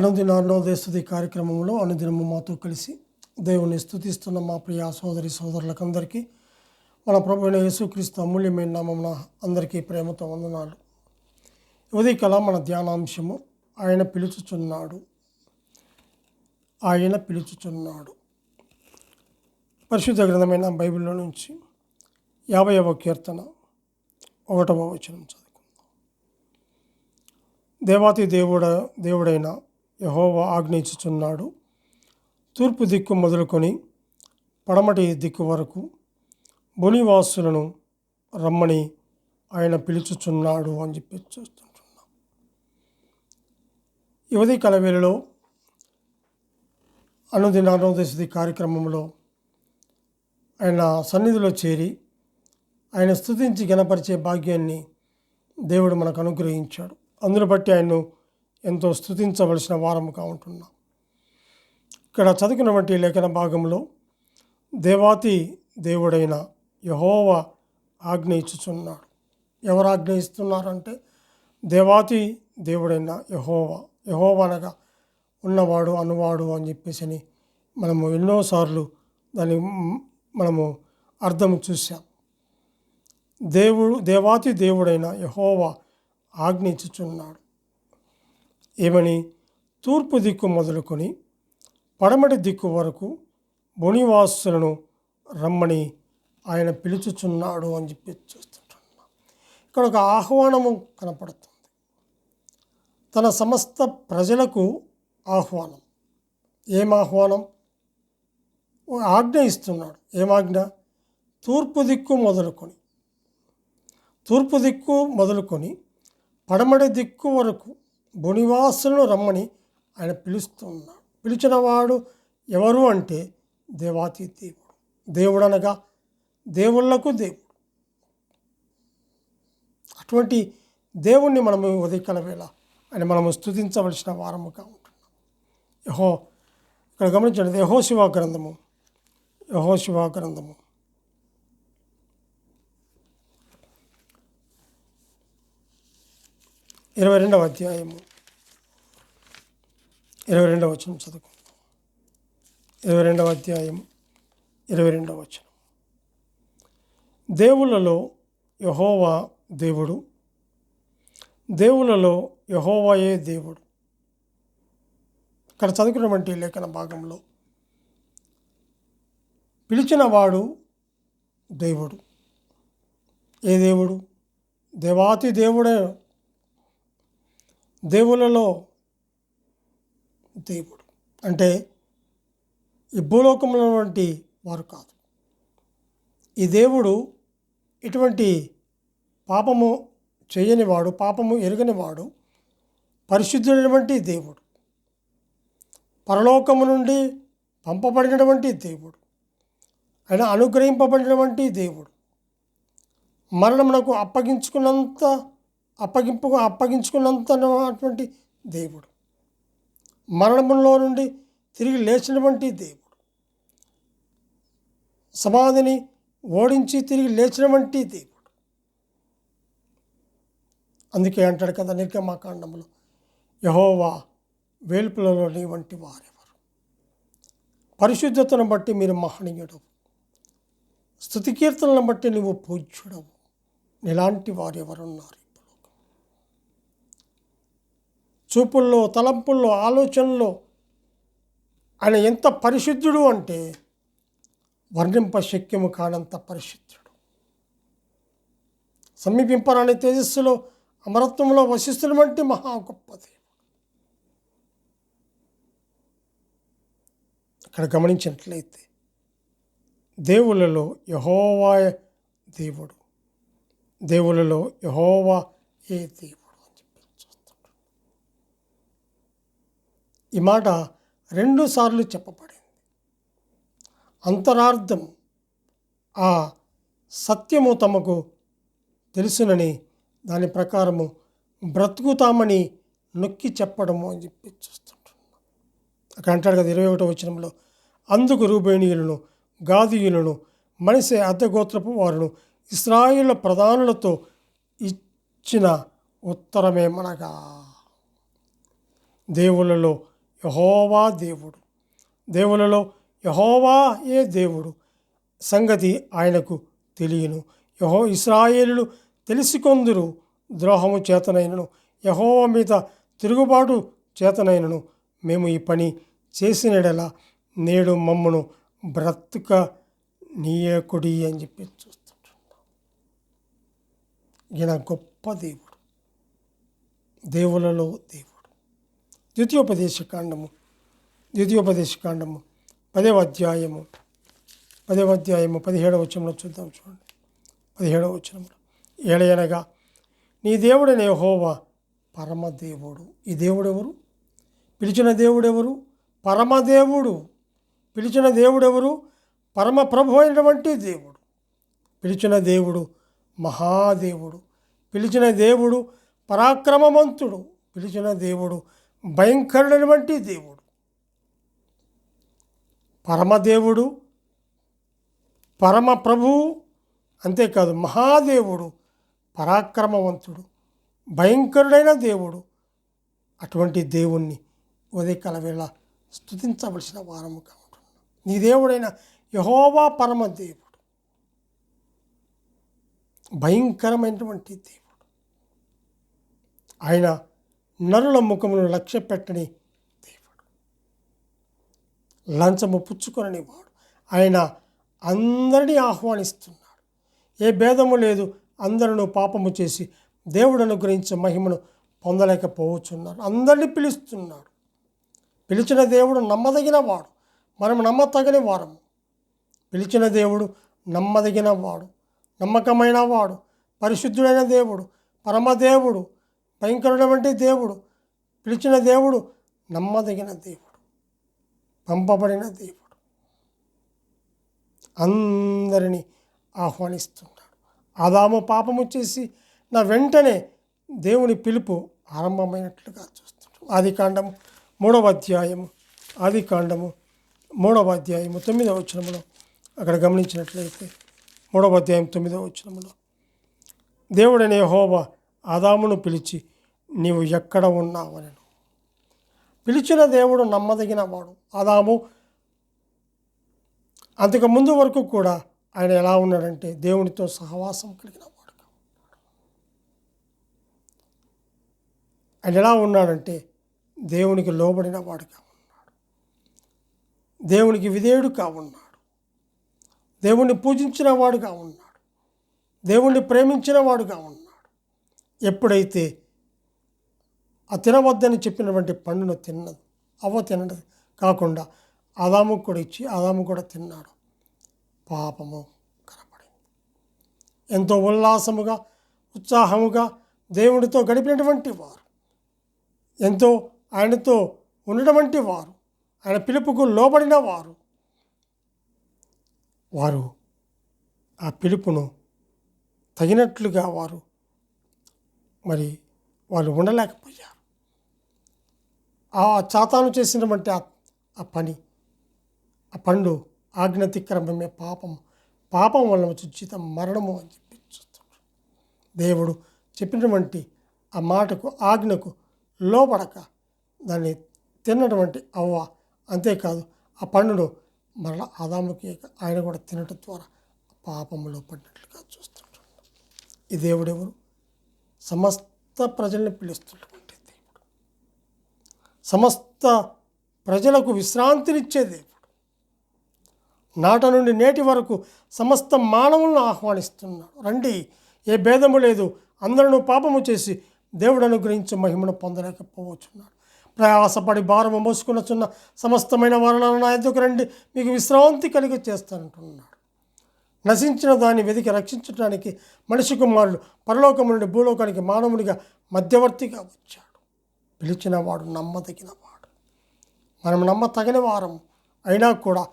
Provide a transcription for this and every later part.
అనుదిన అన్నోదయస్తుతి కార్యక్రమంలో అనుదినము మాతో కలిసి దేవుని స్థుతిస్తున్న మా ప్రియ సోదరి సోదరులకందరికీ మన ప్రభు అయిన యేసుక్రీస్తు అమూల్యమైన నామమున అందరికీ ప్రేమతో వందనాలు. ఉదయకల మన ధ్యానాంశము. ఆయన పిలుచుచున్నాడు. ఆయన పిలుచుచున్నాడు. పరిశుద్ధ గ్రంథమైన బైబిల్లో నుంచి యాభైవ కీర్తన ఒకటవ వచనం చదువుకుందాం. దేవాతి దేవుడ దేవుడైన యహోవా ఆజ్ఞయించుచున్నాడు తూర్పు దిక్కు మొదలుకొని పడమటి దిక్కు వరకు భునివాసులను రమ్మని ఆయన పిలుచుచున్నాడు అని చెప్పి చూస్తుంటున్నాం. యువతి కలవేలలో అనుదిన అనుదేశది కార్యక్రమంలో ఆయన సన్నిధిలో చేరి ఆయన స్థుతించి గణపరిచే భాగ్యాన్ని దేవుడు మనకు అనుగ్రహించాడు. అందును బట్టి ఆయన్ను ఎంతో స్తుతించవలసిన వారముగా ఉంటున్నాం. ఇక్కడ చదివినటువంటి లేఖన భాగంలో దేవాతి దేవుడైన యహోవ ఆజ్ఞ ఇచ్చుచున్నాడు. ఎవరు ఆజ్ఞ ఇస్తున్నారంటే దేవాతి దేవుడైన యహోవ. యహోవ అనగా ఉన్నవాడు అనువాడు అని చెప్పేసి అని మనము ఎన్నోసార్లు దాన్ని మనము అర్థం చూసాం దేవుడు దేవాతి దేవుడైన యహోవ ఆజ్ఞించుచున్నాడు ఏమని? తూర్పు దిక్కు మొదలుకొని పడమటి దిక్కు వరకు బునివాసులను రమ్మని ఆయన పిలుచుచున్నాడు అని చెప్పి చూస్తుంటున్నాం. ఇక్కడ ఒక ఆహ్వానము కనపడుతుంది. తన సమస్త ప్రజలకు ఆహ్వానం. ఏం ఆహ్వానం? ఆజ్ఞ ఇస్తున్నాడు. ఏమాజ్ఞ తూర్పు దిక్కు మొదలుకొని. తూర్పు దిక్కు మొదలుకొని పడమటి దిక్కు వరకు బునివాసులను రమ్మని ఆయన పిలుస్తున్నాడు పిలిచినవాడు ఎవరు అంటే దేవాతి దేవుడు. దేవుడు అనగా దేవుళ్ళకు దేవుడు. అటువంటి దేవుణ్ణి మనము ఉదయకాల వేళ ఆయన మనము స్థుతించవలసిన వారముగా ఉంటున్నాం. యహో ఇక్కడ గమనించండి యహో శివ గ్రంథము. యహో శివ గ్రంథము. ఇరవై రెండవ అధ్యాయము. ఇరవై రెండవ వచనం చదువుకుందాం. ఇరవై రెండవ అధ్యాయము ఇరవై రెండవ వచనం. దేవుళ్ళలో యహోవా దేవుడు. దేవుళ్ళలో యహోవాయే దేవుడు. ఇక్కడ చదువుకున్నటువంటి లేఖన భాగంలో పిలిచినవాడు దేవుడు. ఏ దేవుడు? దేవాతి దేవుడే దేవులలో దేవుడు. అంటే ఈ భూలోకంలో వంటి వారు కాదు. ఈ దేవుడు ఇటువంటి పాపము చేయనివాడు పాపము ఎరగనివాడు పరిశుద్ధుడైనటువంటి దేవుడు పరలోకము నుండి పంపబడినటువంటి దేవుడు ఆయన అనుగ్రహింపబడినటువంటి దేవుడు మరణమునకు అప్పగించుకున్నంత అప్పగింపు అప్పగించుకున్నంతటువంటి దేవుడు. మరణంలో నుండి తిరిగి లేచినటువంటి దేవుడు. సమాధిని ఓడించి తిరిగి లేచినటువంటి దేవుడు. అందుకే అంటాడు కదా నిర్గమాకాండంలో యహోవా వేల్పులలోని వంటి వారెవరు? పరిశుద్ధతను బట్టి మీరు మహనీయుడు. స్థుతికీర్తనలను బట్టి నువ్వు పూజ్యుడవు. ఇలాంటి వారు చూపుల్లో తలంపుల్లో ఆలోచనలో ఆయన ఎంత పరిశుద్ధుడు అంటే వర్ణింప శక్యము కానంత పరిశుద్ధుడు. సమీపింపరాని తేజస్సులో అమరత్వంలో వశిస్తున్న వంటి మహా గొప్ప దేవుడు. ఇక్కడ గమనించినట్లయితే దేవులలో యహోవా దేవుడు. దేవులలో యహోవా ఏ దేవుడు? ఈ మాట రెండుసార్లు చెప్పబడింది. అంతరార్థం ఆ సత్యము తమకు తెలుసునని దాని ప్రకారము బ్రతుకుతామని నొక్కి చెప్పడము అని చెప్పి చూస్తుంటున్నాం. అక్కడ అంటాడు కదా ఇరవై ఒకటో వచనంలో అందుకు రూబేణీయులను గాదీయులను మనిషి అర్ధగోత్రపు వారును ఇస్రాయిల ప్రధానులతో ఇచ్చిన ఉత్తరమేమనగా దేవుళ్ళలో యహోవా దేవుడు. దేవులలో యహోవా ఏ దేవుడు? సంగతి ఆయనకు తెలియను. యహో ఇస్రాయేలులు తెలిసికొందురు. ద్రోహము చేతనైనను. యహోవ మీద తిరుగుబాటు చేతనైనను. మేము ఈ పని చేసినడలా నేడు మమ్మను బ్రతుక నీయకుడి అని చెప్పి చూస్తుంటున్నాం ఈయన గొప్ప దేవుడు. దేవులలో దేవుడు. ద్వితీయోపదేశకాండము. కాండము ద్వితీయోపదేశ కాండము అధ్యాయము పదే అధ్యాయము పదిహేడవ వచనంలో చూద్దాం చూడండి. పదిహేడవ వచనంలో ఏడయనగా నీ దేవుడనే హోవా పరమదేవుడు. ఈ దేవుడెవరు? పిలిచిన దేవుడెవరు? పరమదేవుడు. పిలిచిన దేవుడెవరు? పరమ ప్రభు అయినటువంటి దేవుడు. పిలిచిన దేవుడు మహాదేవుడు. పిలిచిన దేవుడు పరాక్రమవంతుడు. పిలిచిన దేవుడు భయంకరుడైనటువంటి దేవుడు. పరమదేవుడు పరమ ప్రభువు అంతేకాదు మహాదేవుడు పరాక్రమవంతుడు భయంకరుడైన దేవుడు. అటువంటి దేవుణ్ణి ఉదయకాల వేళ స్థుతించవలసిన వారముగా ఉంటున్నాం నీ దేవుడైన యహోవా పరమ దేవుడు భయంకరమైనటువంటి దేవుడు. ఆయన నరుల ముఖమును లక్ష్య పెట్టని దేవుడు. లంచము పుచ్చుకొనని వాడు. ఆయన అందరినీ ఆహ్వానిస్తున్నాడు. ఏ భేదము లేదు అందరూ పాపము చేసి దేవుడు అనుగ్రహించే మహిమను పొందలేకపోవచ్చున్నారు. అందరినీ పిలుస్తున్నాడు. పిలిచిన దేవుడు నమ్మదగిన వాడు. మనం నమ్మతగని వారము. పిలిచిన దేవుడు నమ్మదగిన వాడు. నమ్మకమైన వాడు. పరిశుద్ధుడైన దేవుడు. పరమదేవుడు. భయంకరుడైనటువంటి దేవుడు పిలిచిన దేవుడు నమ్మదగిన దేవుడు పంపబడిన దేవుడు. అందరినీ ఆహ్వానిస్తున్నాడు. ఆదాము పాపము చేసి నా వెంటనే దేవుని పిలుపు ఆరంభమైనట్లుగా చూస్తున్నాడు. ఆది కాండము మూడవ అధ్యాయము ఆది కాండము మూడవ అధ్యాయము తొమ్మిదవ వచనములో అక్కడ గమనించినట్లయితే మూడవ అధ్యాయం తొమ్మిదవ వచనములో దేవుడనే హోబ ఆదామును పిలిచి నీవు ఎక్కడ ఉన్నావనను పిలిచిన దేవుడు నమ్మదగిన వాడు. ఆదాము అంతకు ముందు వరకు కూడా ఆయన ఎలా ఉన్నాడంటే దేవునితో సహవాసం కలిగిన వాడు. ఆయన ఎలా ఉన్నాడంటే దేవునికి లోబడిన వాడుగా ఉన్నాడు. దేవునికి విధేయుడుగా ఉన్నాడు. దేవుణ్ణి పూజించిన వాడుగా ఉన్నాడు. దేవుణ్ణి ప్రేమించిన వాడుగా ఉన్నాడు. ఎప్పుడైతే ఆ తినవద్దని చెప్పినటువంటి పండును తిన్నది అవ్వ తినది కాకుండా ఆదాము కూడా ఇచ్చి ఆదాము కూడా తిన్నాడు. పాపము కనపడింది. ఎంతో ఉల్లాసముగా ఉత్సాహముగా దేవుడితో గడిపినటువంటి వారు. ఎంతో ఆయనతో ఉన్నటువంటి వారు. ఆయన పిలుపుకు లోబడిన వారు. వారు ఆ పిలుపును తగినట్లుగా వారు మరి వాళ్ళు ఉండలేకపోయారు. ఆ చాతాను చేసినటువంటి ఆ- ఆ పని ఆ పండు ఆజ్ఞతిక్రమమే పాపం. పాపం వల్ల వచ్చి జీతం మరణము అని చెప్పి చూస్తున్నాడు. దేవుడు చెప్పినటువంటి ఆ మాటకు ఆజ్ఞకు లోపడక దాన్ని తిన్నటువంటి అవ్వ అంతేకాదు ఆ పండును మరలా ఆదాముకి ఆయన కూడా తినటం ద్వారా పాపములో పడినట్లుగా చూస్తుంటాడు ఈ దేవుడెవరు సమస్త ప్రజల్ని పిలుస్తున్నటువంటి సమస్త ప్రజలకు విశ్రాంతినిచ్చే దేవుడు. నాట నుండి నేటి వరకు సమస్త మానవులను ఆహ్వానిస్తున్నాడు. రండి ఏ భేదము లేదు. అందరూ పాపము చేసి దేవుడు అనుగ్రహించి మహిమను పొందలేకపోవచ్చున్నాడు ప్రయాసపడి భారము మోసుకున్నచున్న సమస్తమైన వరణాలను నా ఎద్దుకు రండి మీకు విశ్రాంతి కలిగి చేస్తానంటున్నాడు. నశించిన దాన్ని వెతికి రక్షించడానికి మనిషి కుమారుడు పరలోకము నుండి భూలోకానికి మానవునిగా మధ్యవర్తిగా వచ్చాడు. పిలిచిన వాడు నమ్మదగిన వాడు మనం నమ్మతగిన వారం అయినా కూడా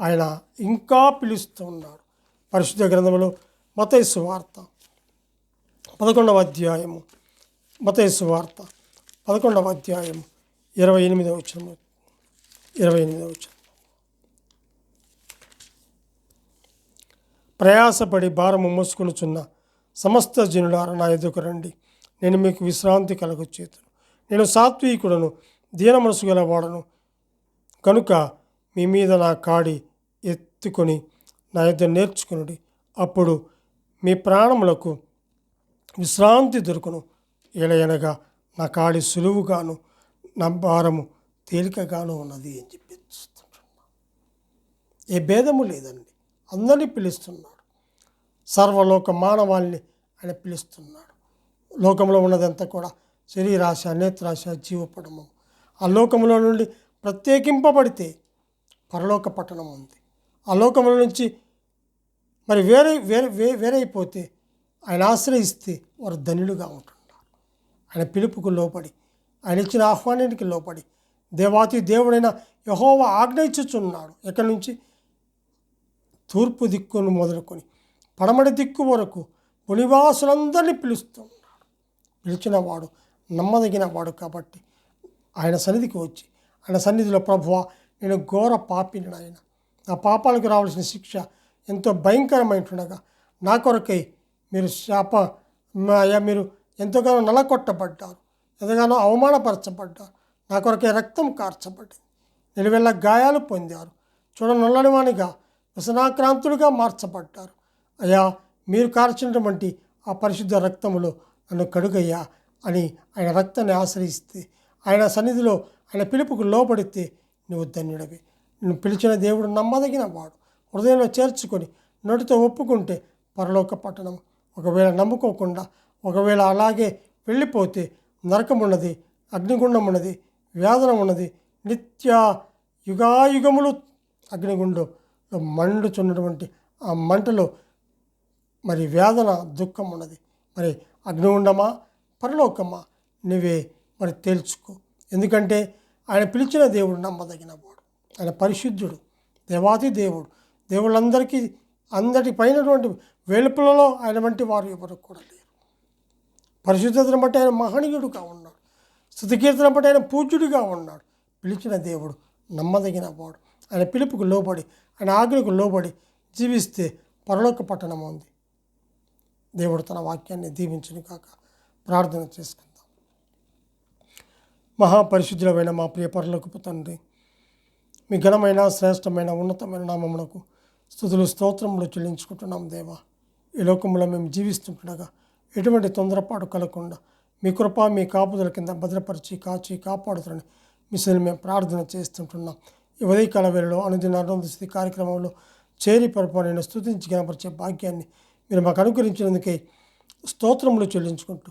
ఆయన ఇంకా పిలుస్తూ ఉన్నాడు. పరిశుద్ధ గ్రంథంలో మతైసు వార్త పదకొండవ అధ్యాయము. మతేసు వార్త పదకొండవ అధ్యాయము ఇరవై ఎనిమిదవ వచ్చిన ఇరవై ఎనిమిదవ వచ్చిన ప్రయాసపడి భారము మోసుకొనుచున్న సమస్త జనులారా నా ఎదుకు రండి. నేను మీకు విశ్రాంతి కలగచేతును. నేను సాత్వికుడను దీన మనసు గలవాడను. కనుక మీ మీద నా కాడి ఎత్తుకొని నా యొద్ద నేర్చుకునుడి. అప్పుడు మీ ప్రాణములకు విశ్రాంతి దొరుకును. ఎలయనగా నా కాడి సులువుగాను నా భారము తేలికగాను ఉన్నది అని చెప్పి ఏ భేదము లేదండి. అందరినీ పిలుస్తున్నాడు. సర్వలోక మానవాల్ని ఆయన పిలుస్తున్నాడు. లోకంలో ఉన్నదంతా కూడా శరీరాశ నేత్రాశ జీవపడము ఆ నుండి ప్రత్యేకింపబడితే పరలోక పట్టణం ఉంది. ఆ నుంచి మరి వేరే వేరే వే- వేరైపోతే ఆయన ఆశ్రయిస్తే వారు ధనులుగా ఉంటున్నారు. ఆయన పిలుపుకు లోపడి ఆయన ఇచ్చిన ఆహ్వానానికి లోపడి దేవాతి దేవుడైన యహోవ ఆజ్ఞయించుచున్నాడు ఎక్కడి నుంచి? తూర్పు దిక్కును మొదలుకొని పడమడి దిక్కు వరకు పునివాసులందరినీ పిలుస్తున్నాడు పిలిచిన వాడు నమ్మదగిన వాడు కాబట్టి ఆయన సన్నిధికి వచ్చి ఆయన సన్నిధిలో ప్రభువ నేను ఘోర పాపిని ఆయన నా పాపాలకు రావాల్సిన శిక్ష ఎంతో భయంకరమైంటుండగా నా కొరకై మీరు శాప అయ్యా మీరు ఎంతగానో నలకొట్టబడ్డారు ఎంతగానో అవమానపరచబడ్డారు నా కొరకై రక్తం కార్చబడింది. నిలువెల్ల గాయాలు పొందారు. చూడ నల్లనివానిగా వ్యసనాక్రాంతుడిగా మార్చబడ్డారు. అయ్యా మీరు కార్చినటువంటి ఆ పరిశుద్ధ రక్తములో నన్ను కడుగయ్యా. అని ఆయన రక్తాన్ని ఆశ్రయిస్తే ఆయన సన్నిధిలో ఆయన పిలుపుకు లోపడితే నువ్వు ధన్యుడవి. నువ్వు పిలిచిన దేవుడు నమ్మదగిన వాడు. హృదయంలో చేర్చుకొని నోటితో ఒప్పుకుంటే పరలోక పట్టణం ఒకవేళ నమ్ముకోకుండా ఒకవేళ అలాగే వెళ్ళిపోతే నరకం ఉన్నది అగ్నిగుండం ఉన్నది వేదన ఉన్నది నిత్య యుగాయుగములు అగ్నిగుండంలో మండుచున్నటువంటి ఆ మంటలో మరి వేదన దుఃఖం ఉన్నది మరి అగ్నిగుండమా? పరలోకమా? నువ్వే మరి తేల్చుకో. ఎందుకంటే ఆయన పిలిచిన దేవుడు నమ్మదగిన వాడు ఆయన పరిశుద్ధుడు దేవాది దేవుడు. దేవుళ్ళందరికీ అందరి పైనటువంటి వెలుపులలో ఆయన వంటి వారు ఎవరు కూడా లేరు. పరిశుద్ధతను బట్టి ఆయన మహనీయుడుగా ఉన్నాడు. స్థుతికీర్తన బట్టి ఆయన పూజ్యుడిగా ఉన్నాడు. పిలిచిన దేవుడు నమ్మదగిన వాడు ఆయన పిలుపుకు లోబడి ఆయన ఆజ్ఞకు లోబడి జీవిస్తే పరలోక పట్టణం ఉంది. దేవుడు తన వాక్యాన్ని దీవించును కాక ప్రార్థన చేసుకుందాం. మహాపరిశుద్ధులమైన మా ప్రియపరులకు తండ్రి మీ ఘనమైన శ్రేష్టమైన ఉన్నతమైన నామమునకు స్థుతులు స్తోత్రములు చెల్లించుకుంటున్నాం దేవా. ఈ లోకంలో మేము జీవిస్తుంటుండగా ఎటువంటి తొందరపాటు కలగకుండా మీ కృప మీ కాపుదల కింద భద్రపరిచి కాచి కాపాడుతారని మిషన్ మేము ప్రార్థన చేస్తుంటున్నాం. ఈ ఉదయకాల వేళలో అనుదిన అరుణ స్థితి కార్యక్రమంలో చేరి పరప నేను స్థుతించి కనపరిచే భాగ్యాన్ని మీరు మాకు అనుకరించినందుకే స్తోత్రములు చెల్లించుకుంటూ